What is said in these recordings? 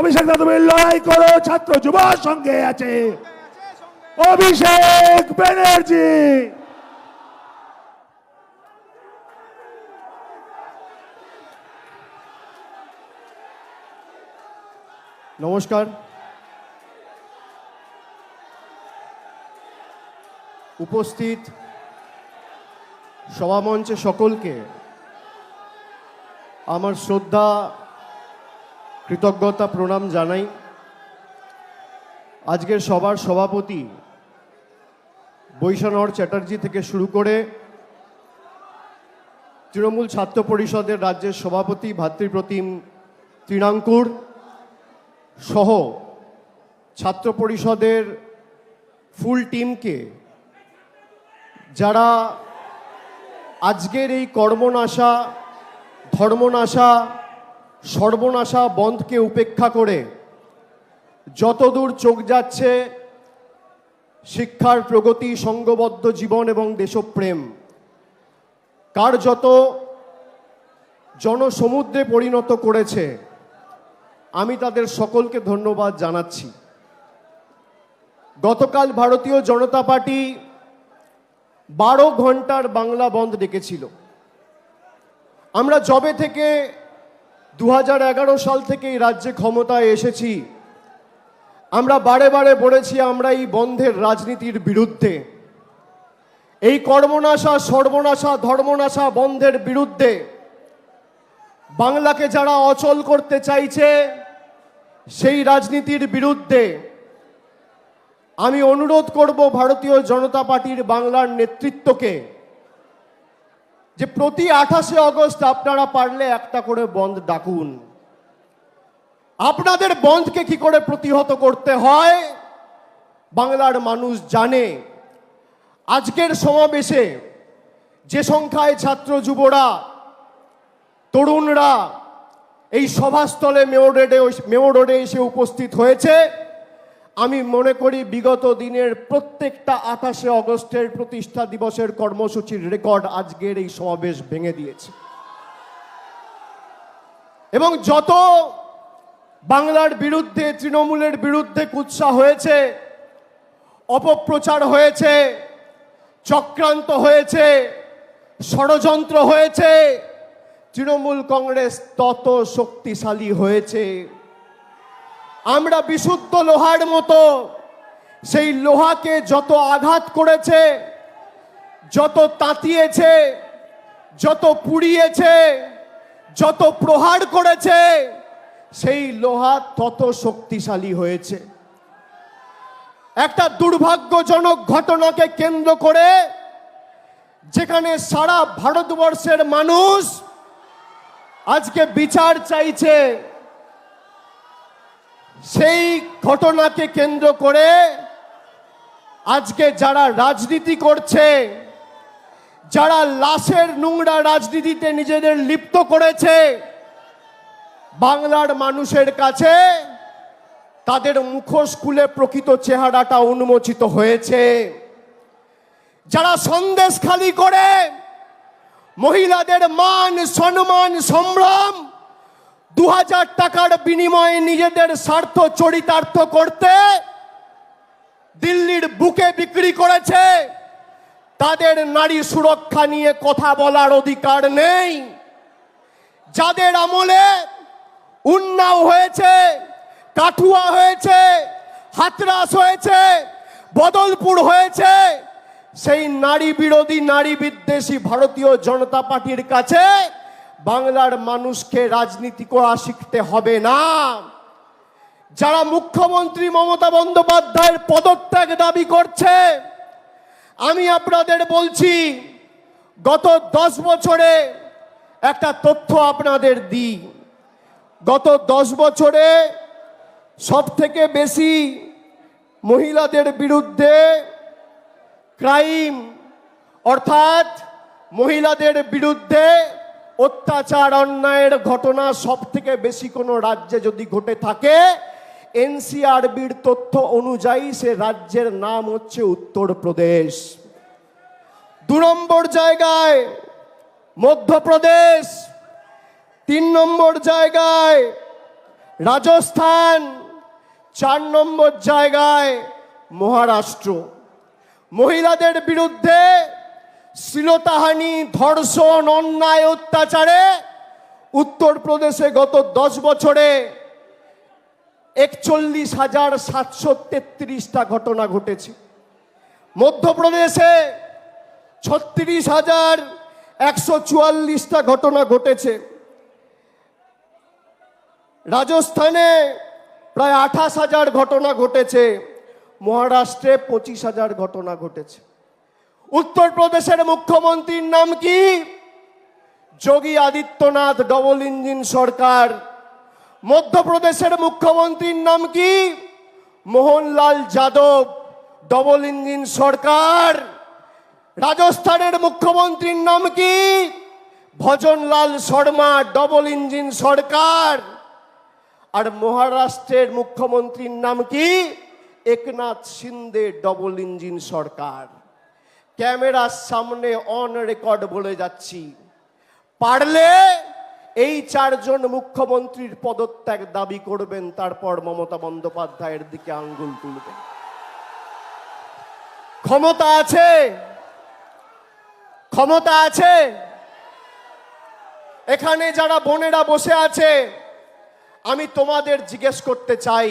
অভিষেক দা, তুমি লড়াই করো, ছাত্র যুব সঙ্গে আছে। অভিষেক ব্যানার্জি। নমস্কার। উপস্থিত সভামঞ্চে সকলকে আমার শ্রদ্ধা কৃতজ্ঞতা প্রণাম জানাই। আজকের সবার সভাপতি বৈশানর চ্যাটার্জি থেকে শুরু করে তৃণমূল ছাত্র পরিষদের রাজ্যের সভাপতি ভাতৃপ্রতিম তৃণাঙ্কুর সহ ছাত্র পরিষদের ফুল টিমকে, যারা আজকের এই কর্মনাশা, ধর্মনাশা সর্বনাশা বন্ধকে উপেক্ষা করে যতদূর চোখ যাচ্ছে, শিক্ষার প্রগতি, সঙ্গবদ্ধ জীবন এবং দেশপ্রেম। কার যত জনসমুদ্রে পরিণত করেছে, আমি তাদের সকলকে ধন্যবাদ জানাচ্ছি। গতকাল ভারতীয় জনতা পার্টি বারো ঘণ্টার বাংলা বন্ধ ডেকেছিল। আমরা জবে থেকে দু হাজার এগারো সাল থেকে এই রাজ্যে ক্ষমতায় এসেছি। আমরা বারে বারে বলেছি আমরা এই বন্ধের রাজনীতির বিরুদ্ধে। এই কর্মনাশা, সর্বনাশা, ধর্মনাশা বন্ধের বিরুদ্ধে বাংলাকে যারা অচল করতে চাইছে, সেই রাজনীতির বিরুদ্ধে আমি অনুরোধ করব ভারতীয় জনতা পার্টির বাংলার নেতৃত্বকে যে প্রতি আঠাশে অগস্ট আপনারা পারলে একটা করে বন্ধ ডাকুন। আপনাদের বন্ধকে কি করে প্রতিহত করতে হয়? বাংলার মানুষ জানে। আজকের সমাবেশে যে সংখ্যায় ছাত্র যুবরা, তরুণরা এই সভাস্থলে মেয়র রোডে মেয়র রোডে এসে উপস্থিত হয়েছে আমি মনে করি বিগত দিনের প্রত্যেকটা আঠাশে অগস্টের প্রতিষ্ঠা দিবসের কর্মসূচির রেকর্ড আজকের এই সমাবেশ ভেঙে দিয়েছে। এবং যত বাংলার বিরুদ্ধে, তৃণমূলের বিরুদ্ধে কুৎসা হয়েছে, অপপ্রচার হয়েছে, চক্রান্ত হয়েছে, ষড়যন্ত্র হয়েছে, তৃণমূল কংগ্রেস তত শক্তিশালী হয়েছে। আমরা বিশুদ্ধ লোহার মতো। সেই লোহাকে যত আঘাত করেছে, যত তাঁতিয়েছে, যত পুড়িয়েছে, যত প্রহার করেছে, সেই লোহা তত শক্তিশালী হয়েছে। একটা দুর্ভাগ্যজনক ঘটনাকে কেন্দ্র করে যেখানে সারা ভারতবর্ষের মানুষ আজকে বিচার চাইছে। সেই ঘটনাকে কেন্দ্র করে আজকে যারা রাজনীতি করছে, যারা লাশের নোংরা রাজনীতিতে নিজেদের লিপ্ত করেছে, বাংলার মানুষের কাছে তাদের মুখোশ খুলে প্রকৃত চেহারাটা উন্মোচিত হয়েছে। যারা সন্দেশ খালি করে, মহিলাদের মান, সম্মান, সম্ভ্রম দু হাজার টাকার বিনিময়ে নিজেদের স্বার্থ চরিতার্থ করতে দিল্লির বুকে বিক্রি করেছে। তাদের নারী সুরক্ষা নিয়ে কথা বলার অধিকার নেই। যাদের আমলে উন্নাও হয়েছে, কাঠুয়া হয়েছে, হাতরাস হয়েছে, বদলপুর হয়েছে, সেই নারী বিরোধী, নারী বিদ্বেষী ভারতীয় জনতা পার্টির কাছে বাংলার মানুষকে রাজনীতি করা শিখতে হবে না। যারা মুখ্যমন্ত্রী মমতা বন্দ্যোপাধ্যায়ের পদত্যাগ দাবি করছে, আমি আপনাদের বলছি, গত দশ বছরে একটা তথ্য আপনাদের দিই। গত দশ বছরে সব থেকে বেশি মহিলাদের বিরুদ্ধে ক্রাইম, অর্থাৎ মহিলাদের বিরুদ্ধে অত্যাচার, অন্যায়ের ঘটনা সব থেকে বেশি কোনো রাজ্যে যদি ঘটে থাকে, এনসিআরবির তথ্য অনুযায়ী সে রাজ্যের নাম হচ্ছে উত্তরপ্রদেশ। দু নম্বর জায়গায় মধ্যপ্রদেশ, তিন নম্বর জায়গায় রাজস্থান, চার নম্বর জায়গায় মহারাষ্ট্র। মহিলাদের বিরুদ্ধে শ্লীলতাহানি, ধর্ষণ, অন্যায়, অত্যাচারে উত্তরপ্রদেশে গত দশ বছরে একচল্লিশ হাজার সাতশো তেত্রিশটা ঘটনা ঘটেছে। মধ্যপ্রদেশে ছত্রিশ হাজার একশো চুয়াল্লিশটা ঘটনা ঘটেছে। রাজস্থানে প্রায় আঠাশ হাজার ঘটনা ঘটেছে। মহারাষ্ট্রে পঁচিশ হাজার ঘটনা ঘটেছে। উত্তরপ্রদেশের মুখ্যমন্ত্রীর নাম কি? যোগী আদিত্যনাথ ডবল ইঞ্জিন সরকার। মধ্যপ্রদেশের মুখ্যমন্ত্রীর নাম কি? মোহনলাল যাদব ডবল ইঞ্জিন সরকার। রাজস্থানের মুখ্যমন্ত্রীর নাম কি? ভজনলাল শর্মা ডবল ইঞ্জিন সরকার। আর মহারাষ্ট্রের মুখ্যমন্ত্রীর নাম কি? একনাথ সিন্দে ডবল ইঞ্জিন সরকার। ক্যামেরার সামনে অন রেকর্ড বলে যাচ্ছি। পারলে এই চারজন মুখ্যমন্ত্রীর পদত্যাগ দাবি করবেন, তারপর মমতা বন্দ্যোপাধ্যায়ের দিকে আঙ্গুল তুলবেন। ক্ষমতা আছে? ক্ষমতা আছে? এখানে যারা বোনেরা বসে আছে, আমি তোমাদের জিজ্ঞেস করতে চাই।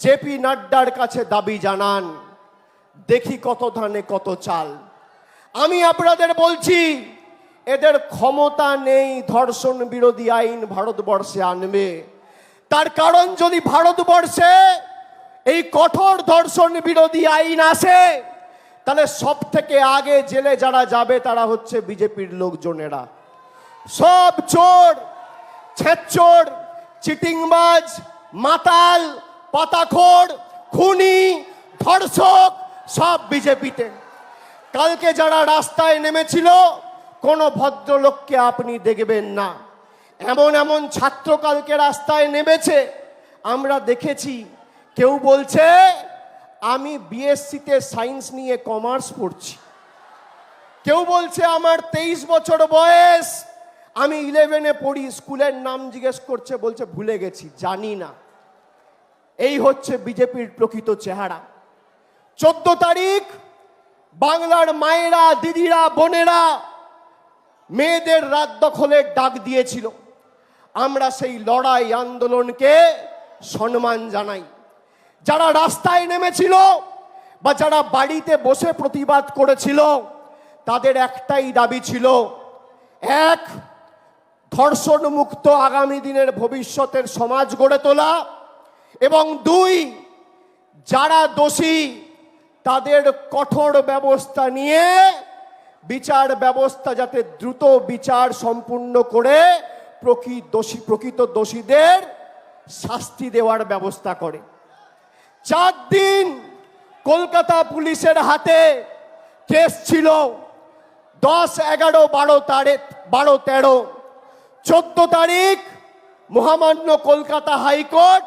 জেপি নাড্ডার কাছে দাবি জানান, দেখি কত ধানে কত চাল। আমি আপনাদের বলছি, এদের ক্ষমতা নেই ধর্ষণ বিরোধী আইন ভারতবর্ষে আনবে। তার কারণ যদি ভারতবর্ষে এই কঠোর ধর্ষণ বিরোধী আইন আসে, তাহলে সব থেকে আগে জেলে যারা যাবে তারা হচ্ছে বিজেপির লোকজনেরা। সব চোর, ছেচোর, চিটিংবাজ, মাতাল পাতাখোর, খুনি, ধর্ষক, সব বিজেপিতে। কালকে যারা রাস্তায় নেমেছিল, কোনো ভদ্রলোককে আপনি দেখবেন না। এমন এমন ছাত্র কালকে রাস্তায় নেমেছে, আমরা দেখেছি, কেউ বলছে, আমি বিএসসিতে সায়েন্স নিয়ে কমার্স পড়ছি। কেউ বলছে, আমার তেইশ বছর বয়স, আমি ইলেভেনে পড়ি, স্কুলের নাম জিজ্ঞেস করছে, বলছে ভুলে গেছি, জানি না। এই হচ্ছে বিজেপির প্রকৃত চেহারা। চোদ্দ তারিখ, বাংলার মায়েরা, দিদিরা, বোনেরা মেয়েদের রাত দখলের ডাক দিয়েছিল। আমরা সেই লড়াই আন্দোলনকে সম্মান জানাই। যারা রাস্তায় নেমেছিল বা যারা বাড়িতে বসে প্রতিবাদ করেছিল, তাদের একটাই দাবি ছিল, এক ধর্ষণ মুক্ত আগামী দিনের ভবিষ্যতের সমাজ গড়ে তোলা। এবং দুই, যারা দোষী, তাদের কঠোর ব্যবস্থা নিয়ে বিচার ব্যবস্থা যাতে দ্রুত বিচার সম্পূর্ণ করে প্রকৃত দোষী, প্রকৃত দোষীদের শাস্তি দেওয়ার ব্যবস্থা করে। চার দিন কলকাতা পুলিশের হাতে কেস ছিল দশ, এগারো, বারো তারিখ, বারো, তেরো। চোদ্দ তারিখ মহামান্য কলকাতা হাইকোর্ট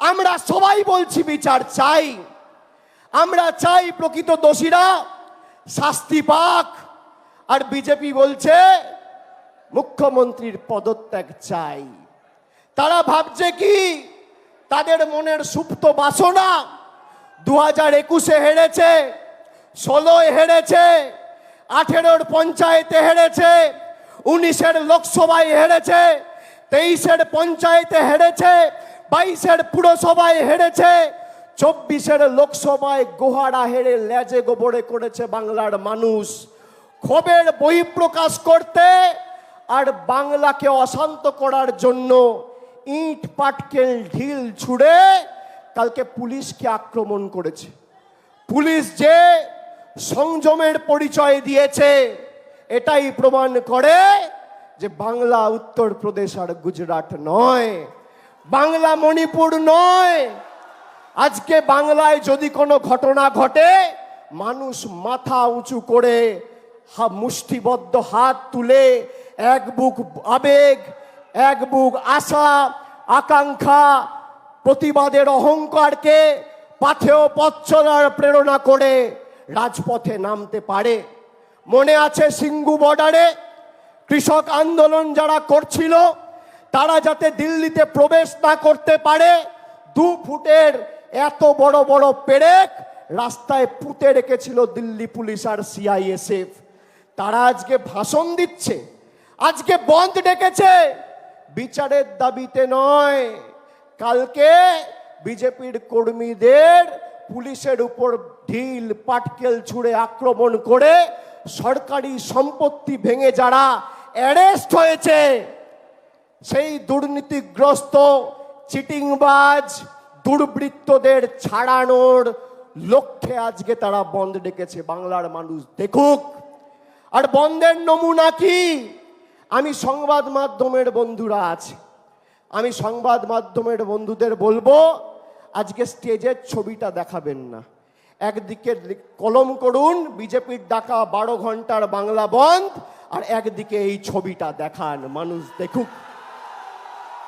আমরা সবাই বলছি বিচার চাই। আমরা চাই প্রকৃত দোষীরা শাস্তি পাক। আর বিজেপি বলছে, মুখ্যমন্ত্রীর পদত্যাগ চাই। তারা ভাবছে কি? তাদের মনের সুপ্ত বাসনা দু হাজার একুশে হেরেছে, ষোলোয় হেরেছে, আঠেরোর পঞ্চায়েতে হেরেছে, উনিশের লোকসভায় হেরেছে, তেইশের পঞ্চায়েতে হেরেছে বাইশের পুরসভায় হেরেছে, চব্বিশের লোকসভায় গোহারা হেরে লেজে গোবরে করেছে বাংলার মানুষ। ক্ষোভের বহিঃপ্রকাশ করতে আর বাংলাকে অশান্ত করার জন্য ইট, পাটকেল, ঢিল ছুড়ে কালকে পুলিশকে আক্রমণ করেছে। পুলিশ যে সংযমের পরিচয় দিয়েছে, এটাই প্রমাণ করে যে বাংলা, উত্তরপ্রদেশ আর গুজরাট নয়। বাংলা মণিপুর নয়। আজকে বাংলায় যদি কোনো ঘটনা ঘটে, মানুষ মাথা উঁচু করে মুষ্টিবদ্ধ হাত তুলে এক বুক আবেগ, এক বুক আশা, আকাঙ্ক্ষা, প্রতিবাদের অহংকারকে পাথেয় পথ চলার প্রেরণা করে রাজপথে নামতে পারে। মনে আছে সিঙ্গু বর্ডারে কৃষক আন্দোলন যারা করছিল তারা যাতে দিল্লিতে প্রবেশ না করতে পারে, দু ফুটের এত বড় বড় পেরেক রাস্তায় পুঁতে রেখেছিল দিল্লি পুলিশ আর সিআইএসএফ তারা আজকে ভাষণ দিচ্ছে, আজকে বন্ধ ডেকেছে। বিচারের দাবিতে নয়, কালকে বিজেপির কর্মীদের পুলিশের উপর ঢিল, পাটকেল ছুঁড়ে আক্রমণ করে সরকারি সম্পত্তি ভেঙে যারা অ্যারেস্ট হয়েছে। সেই দুর্নীতিগ্রস্ত, চিটিংবাজ, দুর্বৃত্তদের ছাড়ানোর লক্ষ্যে আজকে তারা বন্ধ ডেকেছে বাংলার মানুষ। দেখুক, আর বন্ধের নমুনা কি? আমি সংবাদ মাধ্যমের বন্ধুরা আছে। আমি সংবাদ মাধ্যমের বন্ধুদের বলব, আজকে স্টেজের ছবিটা দেখাবেন না। একদিকে কলম করুন, বিজেপির ডাকা বারো ঘণ্টার বাংলা বন্ধ, আর একদিকে এই ছবিটা দেখান মানুষ। দেখুক।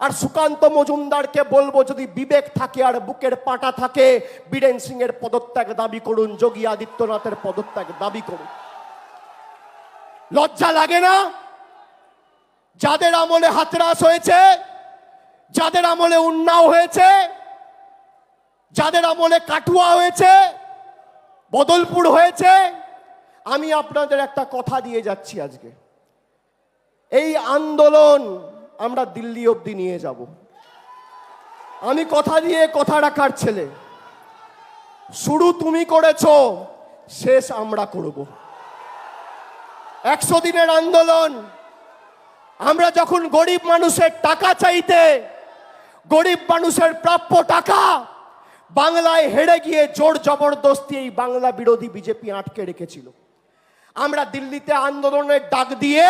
আর সুকান্ত মজুমদারকে বলব, যদি বিবেক থাকে আর বুকের পাটা থাকে, বীরেন সিং এর পদত্যাগ দাবি করুন, যোগী আদিত্যনাথের পদত্যাগ দাবি করুন। লজ্জা লাগে না? যাদের আমলে হাতরাস হয়েছে, যাদের আমলে উন্নাও হয়েছে, যাদের আমলে কাটুয়া হয়েছে, বদলপুর হয়েছে, আমি আপনাদের একটা কথা দিয়ে যাচ্ছি আজকে। এই আন্দোলন আমরা দিল্লি অবধি নিয়ে যাব। আমি কথা দিয়ে কথা রাখার ছেলে। শুরু তুমি করেছ, শেষ আমরা করব। একশো দিনের আন্দোলন, আমরা যখন গরিব মানুষের টাকা চাইতে, গরিব মানুষের প্রাপ্য টাকা, বাংলায় হেরে গিয়ে জোর জবরদস্তি এই বাংলা বিরোধী বিজেপি আটকে রেখেছিল। আমরা দিল্লিতে আন্দোলনের ডাক দিয়ে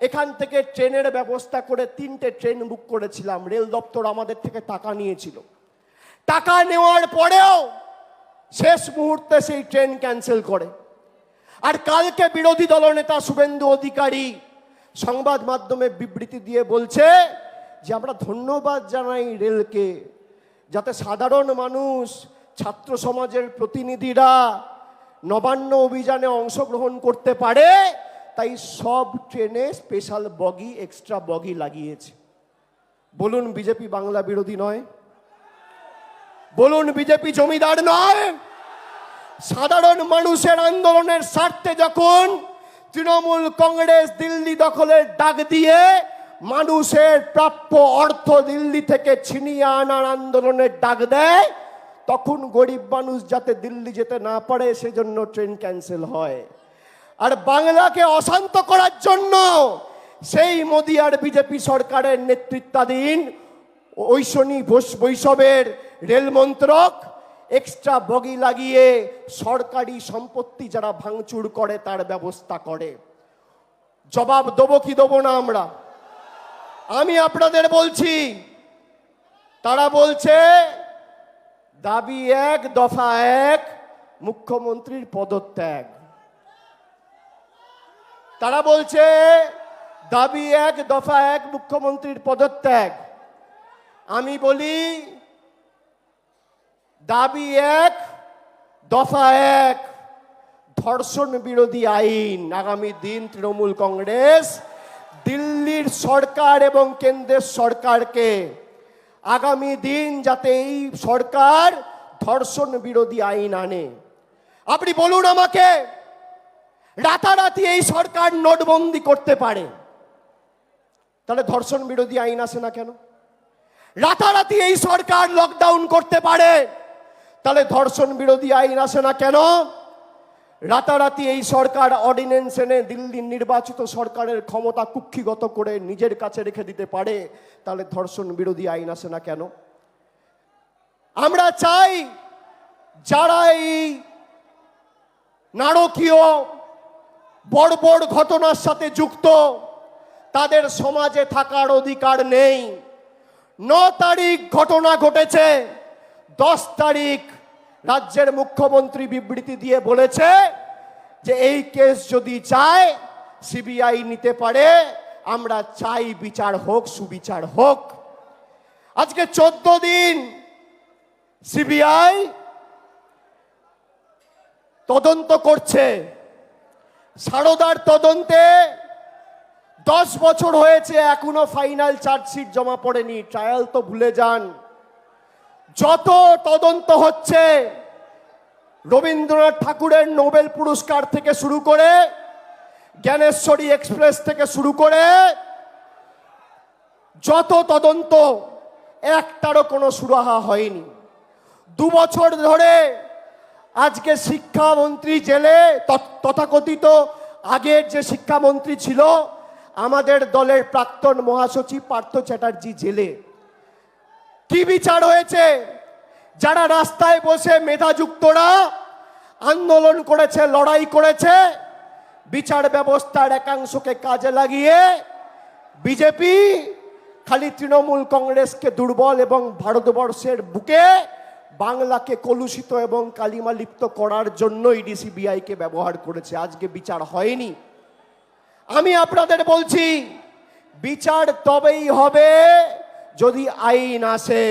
এখান থেকে ট্রেনের ব্যবস্থা করে তিনটে ট্রেন বুক করেছিলাম। রেল দপ্তর আমাদের থেকে টাকা নিয়েছিল। টাকা নেওয়ার পরেও শেষ মুহূর্তে সেই ট্রেন ক্যান্সেল করে। আর কালকে বিরোধী দলনেতা শুভেন্দু অধিকারী সংবাদ মাধ্যমে বিবৃতি দিয়ে বলছে যে, আমরা ধন্যবাদ জানাই রেলকে, যাতে সাধারণ মানুষ, ছাত্র সমাজের প্রতিনিধিরা নবান্ন অভিযানে অংশগ্রহণ করতে পারে তাই সব ট্রেনে স্পেশাল বগি এক্সট্রা বগি লাগিয়েছে। বলুন, বিজেপি বাংলা বিরোধী নয়। বলুন, বিজেপি জমিদার নয়। সাধারণ মানুষের আন্দোলনের স্বার্থে যখন তৃণমূল কংগ্রেস দিল্লি দখলের ডাক দিয়ে মানুষের প্রাপ্য অর্থ দিল্লি থেকে ছিনিয়ে আনার আন্দোলনের ডাক দেয়, তখন গরিব মানুষ যাতে দিল্লি যেতে না পারে, সেজন্য ট্রেন ক্যান্সেল হয়। আর বাংলাকে অশান্ত করার জন্য সেই মোদি আর বিজেপি সরকারের নেতৃত্বাধীন ঐশনী বৈশ- বৈষবের রেল মন্ত্রক এক্সট্রা বগি লাগিয়ে সরকারি সম্পত্তি যারা ভাঙচুর করে তার ব্যবস্থা করে। জবাব দেবো কি দেবো না আমরা? আমি আপনাদের বলছি, তারা বলছে, দাবি এক, দফা এক, মুখ্যমন্ত্রীর পদত্যাগ। তারা বলছে, দাবি এক, দফা এক, মুখ্যমন্ত্রীর পদত্যাগ। আমি বলি, দাবি এক, দফা এক, ধর্ষণ বিরোধী আইন। আগামী দিন তৃণমূল কংগ্রেস দিল্লির সরকার এবং কেন্দ্রের সরকারকে আগামী দিন যাতে এই সরকার ধর্ষণ বিরোধী আইন আনে। আপনি বলুন আমাকে রাতারাতি এই সরকার নোটবন্দি করতে পারে। তাহলে ধর্ষণ বিরোধী আইন আসে না কেন? রাতারাতি এই সরকার লকডাউন করতে পারে। তাহলে ধর্ষণ বিরোধী আইন আসে না কেন? রাতারাতি এই সরকার অর্ডিন্যান্স এনে দিল্লির নির্বাচিত সরকারের ক্ষমতা কুক্ষিগত করে নিজের কাছে রেখে দিতে পারে। তাহলে ধর্ষণ বিরোধী আইন আসে না কেন? আমরা চাই যারা এই নারকীয় বড় বড় ঘটনার সাথে যুক্ত। তাদের সমাজে থাকার অধিকার নেই। ন তারিখ ঘটনা ঘটেছে। দশ তারিখ রাজ্যের মুখ্যমন্ত্রী বিবৃতি দিয়ে বলেছে যে এই কেস যদি চায়, সিবিআই নিতে পারে। আমরা চাই বিচার হোক, সুবিচার হোক। আজকে চোদ্দ দিন সিবিআই তদন্ত করছে। সারদার তদন্তে দশ বছর হয়েছে, এখনও ফাইনাল চার্জশিট জমা পড়েনি। ট্রায়াল তো ভুলে যান। যত তদন্ত হচ্ছে, রবীন্দ্রনাথ ঠাকুরের নোবেল পুরস্কার থেকে শুরু করে, জ্ঞানেশ্বরী এক্সপ্রেস থেকে শুরু করে, যত তদন্ত, একটারও কোনো সুরাহা হয়নি। দু বছর ধরে আজকে শিক্ষামন্ত্রী জেলে তথ- তথাকথিত আগের যে শিক্ষামন্ত্রী ছিল, আমাদের দলের প্রাক্তন মহাসচিব পার্থ চ্যাটার্জি জেলে। কি বিচার হয়েছে? যারা রাস্তায় বসে মেধাযুক্তরা আন্দোলন করেছে, লড়াই করেছে, বিচার ব্যবস্থার একাংশকে কাজে লাগিয়ে বিজেপি খালি তৃণমূল কংগ্রেসকে দুর্বল এবং ভারতবর্ষের বুকে বাংলাকে কলুষিত এবং কালিমা লিপ্ত করার জন্য ইডি সিবিআইকে ব্যবহার করেছে। আজকে বিচার হয়নি। আমি আপনাদের বলছি, বিচার তবেই হবে যদি আইন আসে।